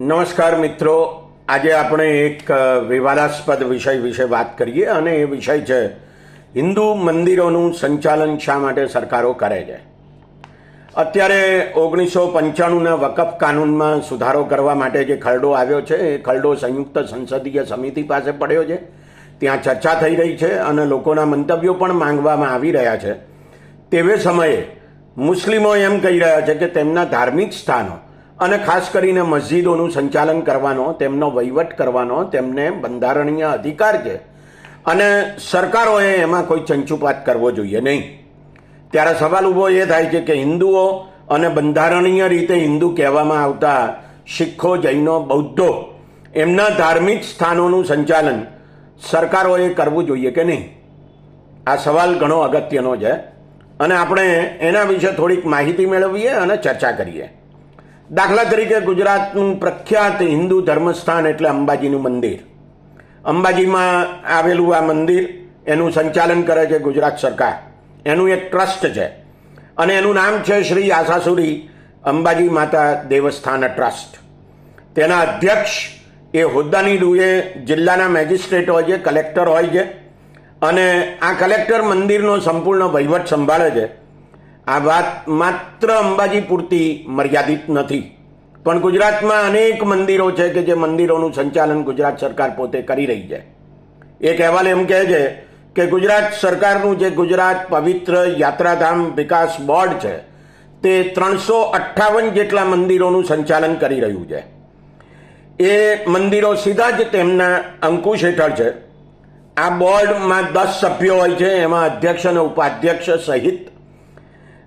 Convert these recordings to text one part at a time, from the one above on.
નમસ્કાર મિત્રો. આજે આપણે એક વિવાદાસ્પદ વિષય વિશે વાત કરીએ અને એ વિષય છે, હિન્દુ મંદિરોનું સંચાલન શા માટે સરકારો કરે છે? અત્યારે ઓગણીસો પંચાણુંના વકફ કાનૂનમાં સુધારો કરવા માટે જે ખરડો આવ્યો છે, એ ખરડો સંયુક્ત સંસદીય સમિતિ પાસે પડ્યો છે. ત્યાં ચર્ચા થઈ રહી છે અને લોકોના મંતવ્યો પણ માંગવામાં આવી રહ્યા છે. તેવે સમયે મુસ્લિમો એમ કહી રહ્યા છે કે તેમના ધાર્મિક સ્થાનો અને ખાસ કરીને મસ્જિદોનું સંચાલન કરવાનો, તેમનો વહીવટ કરવાનો, તેમને બંધારણીય અધિકાર છે. અને સરકારોએ એમાં કોઈ ચંચુપાત કરવો જોઈએ નહીં. ત્યારે સવાલ ઊભો એ થાય છે કે હિન્દુઓ અને બંધારણીય રીતે હિન્દુ કહેવામાં આવતા શીખો, જૈનો, બૌદ્ધો, એમના ધાર્મિક સ્થાનોનું સંચાલન સરકારોએ કરવું જોઈએ કે નહીં? આ સવાલ ઘણો અગત્યનો છે. અને આપણે એના વિશે થોડીક માહિતી મેળવીએ અને ચર્ચા કરીએ. દાખલા તરીકે ગુજરાતનું પ્રખ્યાત હિન્દુ ધર્મસ્થાન એટલે અંબાજીનું મંદિર. અંબાજીમાં આવેલું આ મંદિર એનું સંચાલન કરે છે ગુજરાત સરકાર. એનું એક ટ્રસ્ટ છે. અને એનું નામ છે શ્રી આશાસુરી અંબાજી માતા દેવસ્થાન ટ્રસ્ટ. તેના અધ્યક્ષ એ હોદ્દાની રૂએ જિલ્લાના મેજિસ્ટ્રેટ હોય છે, કલેક્ટર હોય છે. અને આ કલેક્ટર મંદિરનો સંપૂર્ણ વહીવટ સંભાળે છે. આ વાત માત્ર અંબાજી પૂરતી મર્યાદિત નથી. પણ ગુજરાતમાં અનેક મંદિરો છે કે જે મંદિરોનું સંચાલન ગુજરાત સરકાર પોતે કરી રહી છે. એક અહેવાલ એમ કહે છે કે ગુજરાત સરકારનું જે ગુજરાત પવિત્ર યાત્રાધામ વિકાસ બોર્ડ છે, તે ત્રણસો અઠ્ઠાવન જેટલા મંદિરોનું સંચાલન કરી રહ્યું છે. એ મંદિરો સીધા જ તેમના અંકુશ હેઠળ છે. આ બોર્ડમાં દસ સભ્યો હોય છે, એમાં અધ્યક્ષ અને ઉપાધ્યક્ષ સહિત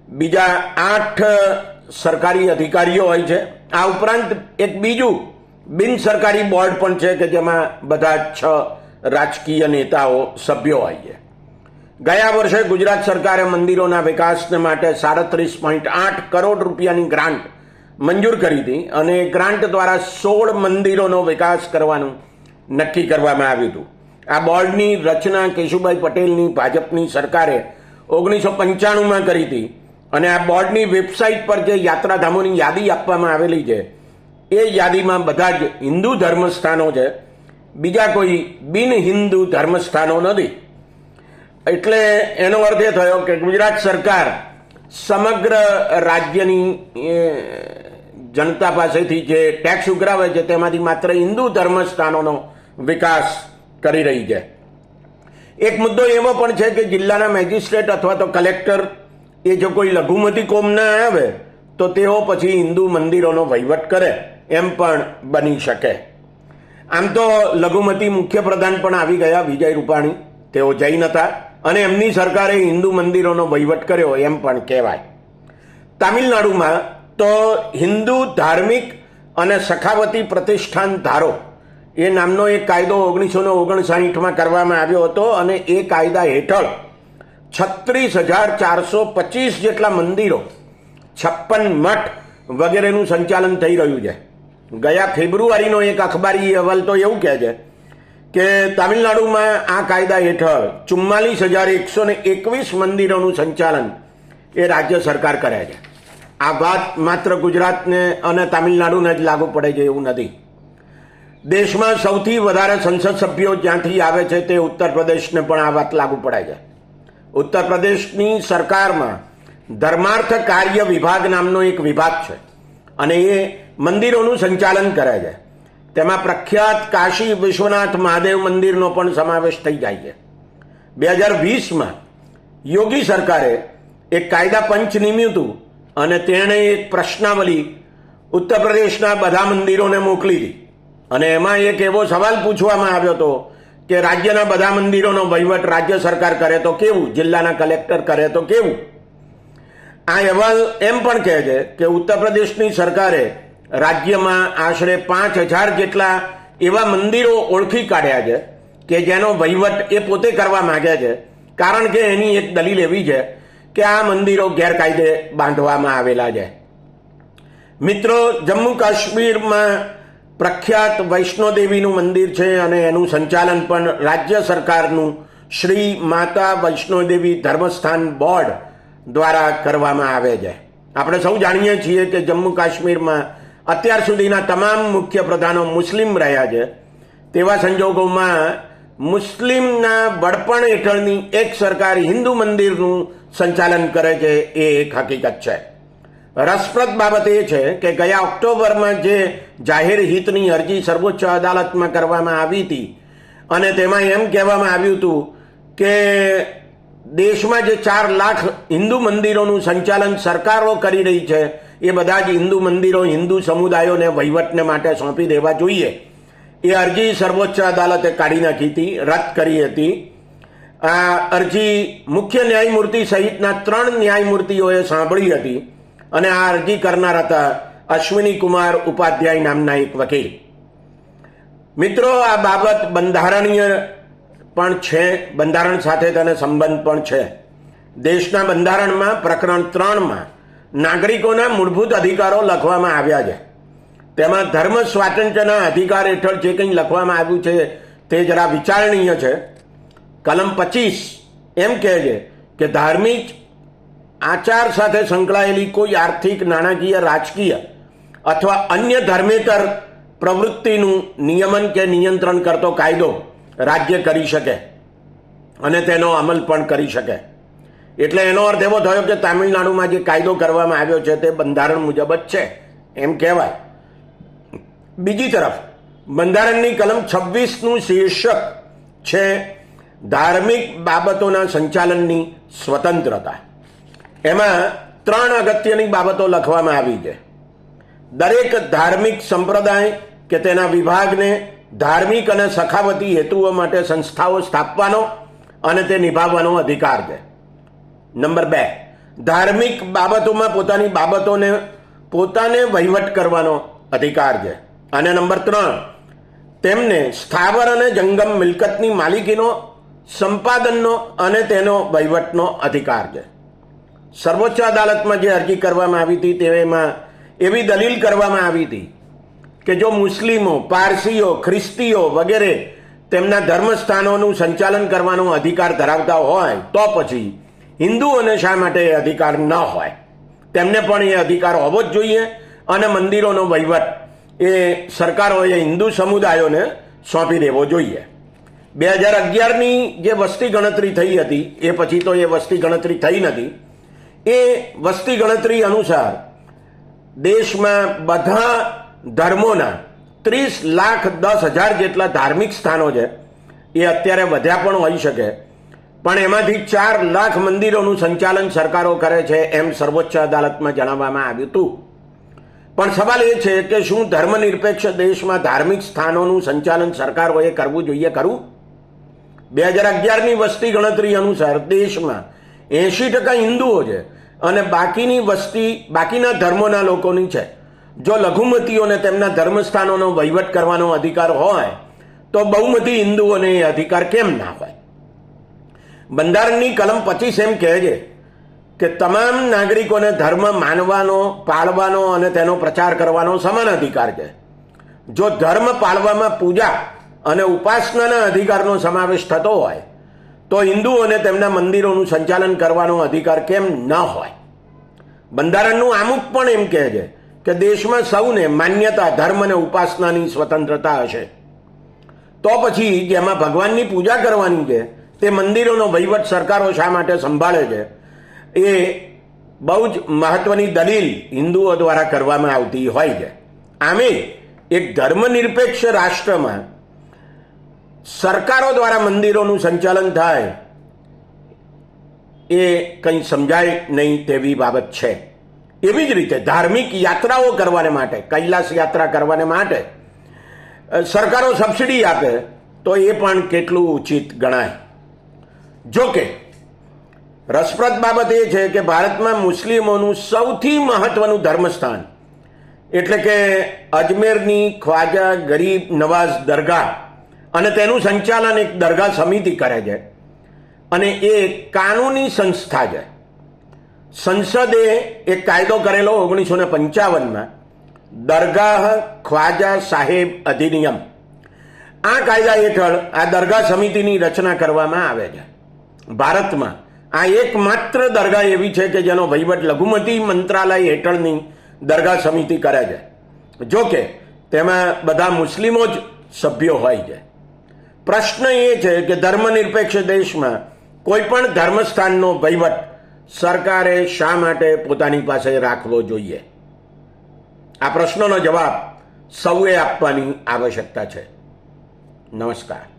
બીજા આઠ સરકારી અધિકારીઓ હોય છે. આ ઉપરાંત એક બીજું બિન સરકારી બોર્ડ પણ છે કે જેમાં બધા છ રાજકીય નેતાઓ સભ્યો હોય છે. ગયા વર્ષે ગુજરાત સરકારે મંદિરોના વિકાસને માટે સાડત્રીસ પોઈન્ટ આઠ કરોડ રૂપિયાની ગ્રાન્ટ મંજૂર કરી હતી અને ગ્રાન્ટ દ્વારા સોળ મંદિરોનો વિકાસ કરવાનું નક્કી કરવામાં આવ્યું હતું. આ બોર્ડની રચના કેશુભાઈ પટેલની, ભાજપની સરકારે ઓગણીસો પંચાણુંમાં કરી હતી. અને આ બોર્ડની વેબસાઇટ પર જે યાત્રાધામોની યાદી આપવામાં આવેલી છે, એ યાદીમાં બધા જ હિન્દુ ધર્મસ્થાનો છે. બીજા કોઈ બિન હિન્દુ ધર્મસ્થાનો નથી. એટલે એનો અર્થ એ થયો કે ગુજરાત સરકાર સમગ્ર રાજ્યની જનતા પાસેથી જે ટેક્સ ઉઘરાવે છે, તેમાંથી માત્ર હિન્દુ ધર્મસ્થાનોનો વિકાસ કરી રહી છે. એક મુદ્દો એવો પણ છે કે જિલ્લાના મેજિસ્ટ્રેટ અથવા તો કલેક્ટર એ જો કોઈ લઘુમતી કોમના આવે, તો તેઓ પછી હિન્દુ મંદિરોનો વહીવટ કરે, એમ પણ બની શકે. આમ તો લઘુમતી મુખ્ય પ્રધાન પણ આવી ગયા વિજય રૂપાણી. તેઓ જૈન હતા અને એમની સરકારે હિન્દુ મંદિરોનો વહીવટ કર્યો એમ પણ કહેવાય. તામિલનાડુમાં તો હિન્દુ ધાર્મિક અને સખાવતી પ્રતિષ્ઠાન ધારો, એ નામનો એક કાયદો ઓગણીસો ઓગણસાઠમાં કરવામાં આવ્યો હતો અને એ કાયદા હેઠળ છત્રીસ હજાર ચારસો પચીસ જેટલા મંદિરો, છપ્પન મઠ વગેરેનું સંચાલન થઈ રહ્યું છે. ગયા ફેબ્રુઆરીનો એક અખબારી અહેવાલ તો એવું કહે છે કે તામિલનાડુમાં આ કાયદા હેઠળ ચુમ્માલીસ હજાર એકસો ને એકવીસ મંદિરોનું સંચાલન એ રાજ્ય સરકાર કરે છે. આ વાત માત્ર ગુજરાતને અને તામિલનાડુને જ લાગુ પડે છે એવું નથી. દેશમાં સૌથી વધારે સંસદ સભ્યો જ્યાંથી આવે છે તે ઉત્તર પ્રદેશને પણ આ વાત લાગુ પડે છે. ઉત્તર પ્રદેશની સરકારમાં ધર્માર્થ કાર્ય વિભાગ નામનો એક વિભાગ છે અને એ મંદિરોનું સંચાલન કરે છે. તેમાં પ્રખ્યાત કાશી વિશ્વનાથ મહાદેવ મંદિરનો પણ સમાવેશ થઈ જાય છે. બે હજાર વીસમાં યોગી સરકારે એક કાયદા પંચ નિમ્યું હતું અને તેણે એક પ્રશ્નાવલી ઉત્તર પ્રદેશના બધા મંદિરોને મોકલી હતી અને એમાં એક એવો સવાલ પૂછવામાં આવ્યો હતો કે રાજ્યના બધા મંદિરોનો વહીવટ રાજ્ય સરકાર કરે તો કેવું? જિલ્લાના કલેક્ટર કરે તો કેવું? આ અહેવાલ એમ પણ કહે છે કે ઉત્તર પ્રદેશની સરકારે રાજ્યમાં આશરે પાંચ હજાર જેટલા એવા મંદિરો ઓળખી કાઢ્યા છે કે જેનો વહીવટ એ પોતે કરવા માગે છે. કારણ કે એની એક દલીલ એવી છે કે આ મંદિરો ગેરકાયદે બાંધવામાં આવેલા છે. મિત્રો, જમ્મુ કાશ્મીરમાં પ્રખ્યાત વૈષ્ણોદેવીનું મંદિર છે અને એનું સંચાલન પણ રાજ્ય સરકારનું શ્રી માતા વૈષ્ણોદેવી ધર્મસ્થાન બોર્ડ દ્વારા કરવામાં આવે છે. આપણે સૌ જાણીએ છીએ કે જમ્મુ કાશ્મીરમાં અત્યાર સુધીના તમામ મુખ્ય પ્રધાનો મુસ્લિમ રહ્યા છે. તેવા સંજોગોમાં મુસ્લિમના વડપણ હેઠળની એક સરકાર હિન્દુ મંદિરનું સંચાલન કરે છે એ એક હકીકત છે. રસપ્રદ બાબત એ છે કે ગયા ઓક્ટોબરમાં જે જાહેર હિતની અરજી સર્વોચ્ચ અદાલતમાં કરવામાં આવી હતી, અને તેમાં એમ કહેવામાં આવ્યું હતું કે દેશમાં જે ચાર લાખ હિન્દુ મંદિરોનું સંચાલન સરકારો કરી રહી છે, એ બધા જ હિન્દુ મંદિરો હિન્દુ સમુદાયોને વહીવટને માટે સોંપી દેવા જોઈએ. એ અરજી સર્વોચ્ચ અદાલતે કાઢી નાખી હતી, રદ કરી હતી. આ અરજી મુખ્ય ન્યાયમૂર્તિ સહિતના ત્રણ ન્યાયમૂર્તિઓએ સાંભળી હતી. અને આ અરજી કરનાર હતા અશ્વિની કુમાર ઉપાધ્યાય નામના એક વકીલ. મિત્રો, આ બાબત બંધારણીય પણ છે, બંધારણ સાથે તેને સંબંધ પણ છે. દેશના બંધારણમાં પ્રકરણ ત્રણમાં નાગરિકોના મૂળભૂત અધિકારો લખવામાં આવ્યા છે. તેમાં ધર્મ સ્વાતંત્ર્યના અધિકાર હેઠળ જે કંઈ લખવામાં આવ્યું છે, તે જરા વિચારણીય છે. કલમ પચીસ એમ કહે છે કે ધાર્મિક આચાર સાથે સંકળાયેલી કોઈ આર્થિક, નાણાકીય, રાજકીય અથવા અન્ય ધર્મેતર પ્રવૃત્તિનું નિયમન કે નિયંત્રણ કરતો કાયદો રાજ્ય કરી શકે અને તેનો અમલ પણ કરી શકે. એટલે એનો અર્થ એવો થયો કે તામિલનાડુમાં જે કાયદો કરવામાં આવ્યો છે તે બંધારણ મુજબ જ છે. એમ કહેવાય. બીજી તરફ, બંધારણની કલમ છવ્વીસનું શીર્ષક છે ધાર્મિક બાબતોના સંચાલનની સ્વતંત્રતા. એમાં ત્રણ અગત્યની બાબતો લખવામાં આવી છે. દરેક ધાર્મિક સંપ્રદાય કે તેના વિભાગને ધાર્મિક અને સખાવતી હેતુઓ માટે સંસ્થાઓ સ્થાપવાનો અને તે નિભાવવાનો અધિકાર છે. નંબર બે, ધાર્મિક બાબતોમાં પોતાની બાબતોને પોતાને વહીવટ કરવાનો અધિકાર છે. અને નંબર ત્રણ, તેમને સ્થાવર અને જંગમ મિલકતની માલિકીનો સંપાદનનો અને તેનો વહીવટનો અધિકાર છે. સર્વોચ્ચ અદાલતમાં જે અરજી કરવામાં આવી હતી તેમાં એવી દલીલ કરવામાં આવી હતી કે જો મુસ્લિમો, પારસીઓ, ખ્રિસ્તીઓ વગેરે તેમના ધર્મસ્થાનોનું સંચાલન કરવાનો અધિકાર ધરાવતા હોય, તો પછી હિન્દુઓને શા માટે એ અધિકાર ન હોય? તેમને પણ એ અધિકાર હોવો જ જોઈએ અને મંદિરોનો વહીવટ એ સરકારોએ હિન્દુ સમુદાયોને સોંપી દેવો જોઈએ. બે હજાર અગિયારની જે વસ્તી ગણતરી થઈ હતી, એ પછી તો એ વસ્તી ગણતરી થઈ નથી. એ વસ્તી ગણતરી અનુસાર દેશમાં બધા ધર્મોના ત્રીસ લાખ દસ હજાર જેટલા ધાર્મિક સ્થાનો છે. એ અત્યારે વધ્યા પણ હોઈ શકે. પણ એમાંથી ચાર લાખ મંદિરોનું સંચાલન સરકારો કરે છે એમ સર્વોચ્ચ અદાલતમાં જણાવવામાં આવ્યું હતું. પણ સવાલ એ છે કે શું ધર્મનિરપેક્ષ દેશમાં ધાર્મિક સ્થાનોનું સંચાલન સરકારોએ કરવું જોઈએ કરવું બે હજાર અગિયારની વસ્તી ગણતરી અનુસાર દેશમાં એંશી ટકા હિન્દુઓ છે. અને બાકીની વસ્તી, બાકીના ધર્મોના લોકોની છે. જો લઘુમતીઓને તેમના ધર્મસ્થાનોનો વહીવટ કરવાનો અધિકાર હોય, તો બહુમતી હિન્દુઓને એ અધિકાર કેમ ના હોય? બંધારણની કલમ પચીસ એમ કહે છે કે તમામ નાગરિકોને ધર્મ માનવાનો, પાળવાનો અને તેનો પ્રચાર કરવાનો સમાન અધિકાર છે. જો ધર્મ પાળવામાં પૂજા અને ઉપાસનાના અધિકારનો સમાવેશ થતો હોય તો હિન્દુઓને તેમના મંદિરોનું સંચાલન કરવાનો અધિકાર કેમ ન હોય? બંધારણનું આમુખ પણ એમ કહે છે કે દેશમાં સૌને માન્યતા, ધર્મ અને ઉપાસનાની સ્વતંત્રતા હશે. તો પછી જેમાં ભગવાનની પૂજા કરવાની છે, તે મંદિરોનો વહીવટ સરકારો શા માટે સંભાળે છે? એ બહુ જ મહત્વની દલીલ હિન્દુઓ દ્વારા કરવામાં આવતી હોય છે. આમે એક ધર્મનિરપેક્ષ રાષ્ટ્રમાં સરકારો દ્વારા મંદિરોનું સંચાલન થાય એ કંઈ સમજાય નહીં તેવી બાબત છે. એવી જ રીતે ધાર્મિક યાત્રાઓ કરવાને માટે, કૈલાસ યાત્રા કરવાને માટે સરકારો સબસિડી આપે તો એ પણ કેટલું ઉચિત ગણાય. જોકે રસપ્રદ બાબત એ છે કે ભારતમાં મુસ્લિમોનું સૌથી મહત્વનું ધર્મસ્થાન એટલે કે અજમેરની ખ્વાજા ગરીબ નવાઝ દરગાહ અને તેનું સંચાલન એક દરગાહ સમિતિ કરે છે. અને એ કાનૂની સંસ્થા છે. સંસદે એક કાયદો કરેલો ઓગણીસો ને પંચાવનમાં, દરગાહ ખ્વાજા સાહેબ અધિનિયમ આ કાયદા હેઠળ આ દરગાહ સમિતિની રચના કરવામાં આવે છે. ભારતમાં આ એકમાત્ર દરગાહ એવી છે કે જેનો વહીવટ લઘુમતી મંત્રાલય હેઠળની દરગાહ સમિતિ કરે છે. જોકે તેમાં બધા મુસ્લિમો જ સભ્યો હોય છે. પ્રશ્ન એ છે કે ધર્મનિરપેક્ષ દેશમાં કોઈ પણ ધર્મસ્થાનનો વહીવટ સરકારે શા માટે પોતાની પાસે રાખવો જોઈએ? આ પ્રશ્નનો જવાબ સૌએ આપવાની આવશ્યકતા છે. નમસ્કાર.